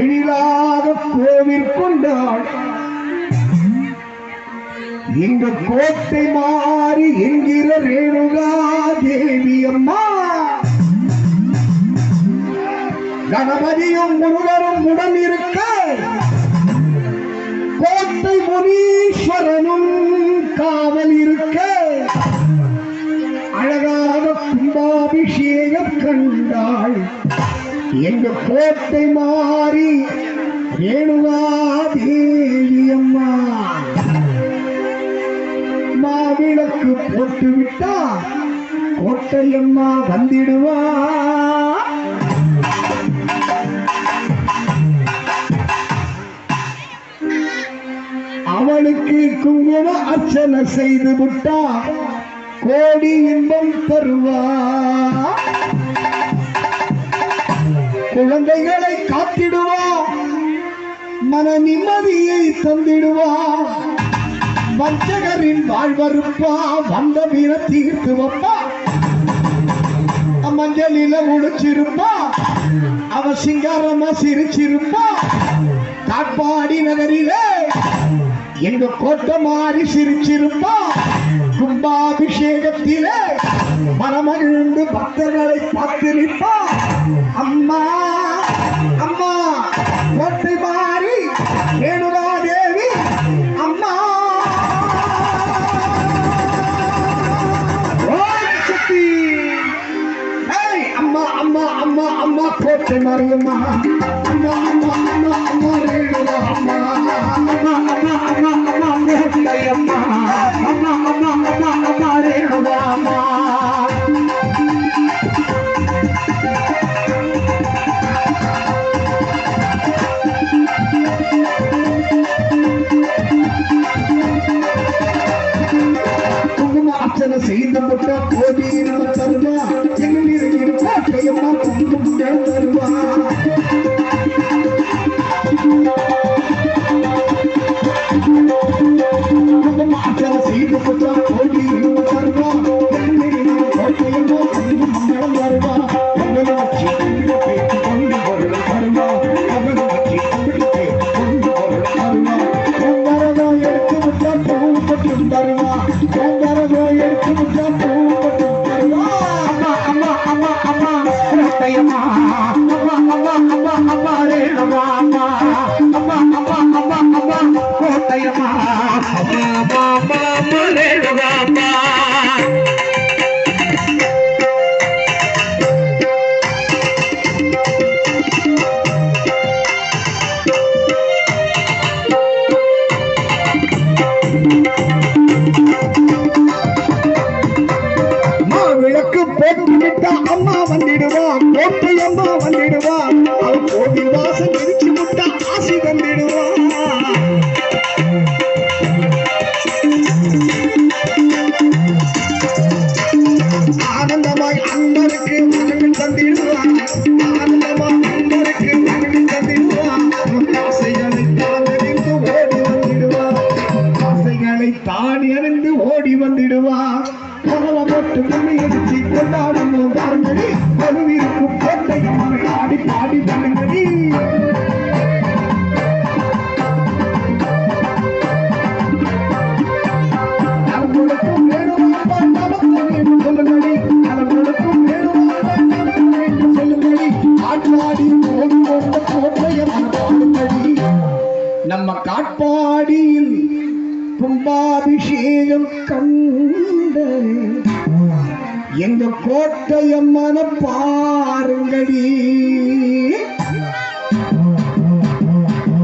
எழிலாக கோவில் கொண்டாள் இந்த கோட்டை மாறி என்கிற ரேணுகா தேவி அம்மா கணபதியும் முருகரும் உடன் இருக்க கோட்டை முனீஸ்வரனும் காவல் இருக்க அழகாக கும்பாபிஷேகம் கண்டாள். எங்க கோட்டை மாறி ரேணுகா தேவி அம்மா மாவிளக்கு போட்டு விட்டா கோட்டையம்மா வந்திடுவா. அவளுக்கு குங்கும அர்ச்சனை செய்து விட்டா கோடி இன்பம் தருவா. குழந்தைகளை காத்திடுவா மன நிம்மதியை தந்திடுவா வஞ்சகரின் வாழ்வருப்பா வந்த வீர தீர்த்து வைப்பா. மஞ்சளில முடிச்சிருப்பா அவ சிங்காரமா சிரிச்சிருப்பா. காட்பாடி நகரிலே எங்க கோட்டை மாறி சிரிச்சிருப்பா. கும்பாபிஷேகத்திலே மனமகிழ்ந்து பக்தர்களை பார்த்து நிற்பா. அம்மா அம்மா கோட்டை மாறி ரேணுகா தேவி அம்மா அம்மா அம்மா அம்மா அம்மா கோட்டை மாறியம்மா அம்மா அம்மா. கோட்டையம்மா போட்டு விட்டா அம்மா வந்துடுவா. போட்டு அம்மா வந்து நம்ம காட்பாடியில் கும்பாபிஷேகம் கண்ட எங்க கோட்டையம்மன பாருங்கடி.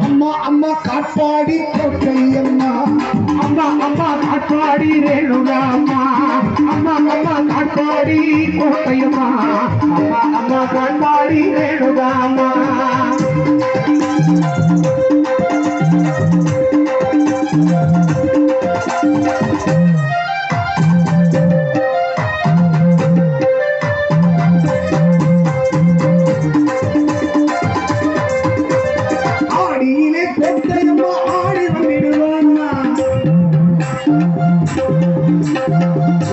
அம்மா அம்மா காட்பாடி கோட்டையம்மா. அம்மா அம்மா காட்பாடி ரேணுகா அம்மா. அம்மா அம்மா காட்பாடி கோட்டையம்மா. அம்மா அம்மா காட்பாடி ரேணுகா அம்மா.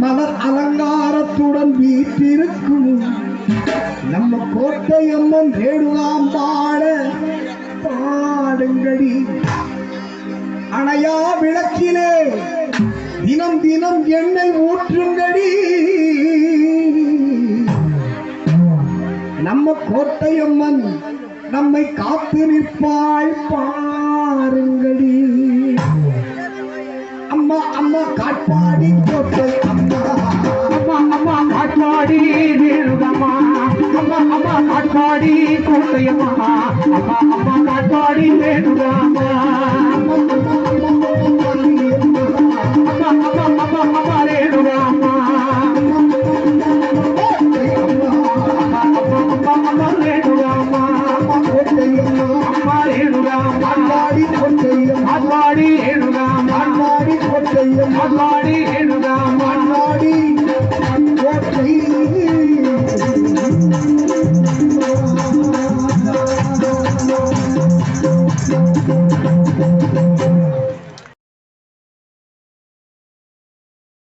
மலர் அலங்காரத்துடன் வீட்டிருக்கும் நம்ம கோட்டையம்மன் ரேணுகாம் பாட பாடுங்கடி. அணையா விளக்கிலே தினம் தினம் எண்ணெய் ஊற்றுங்கடி. நம்ம கோட்டையம்மன் நம்மை காத்து நிற்பாள் பாருங்கடி. அம்மா அம்மா காட்பாடி கோட்டை காத்தாடி கோட்டையம்மா அம்மா அம்மா காத்தாடி வேணுதாமா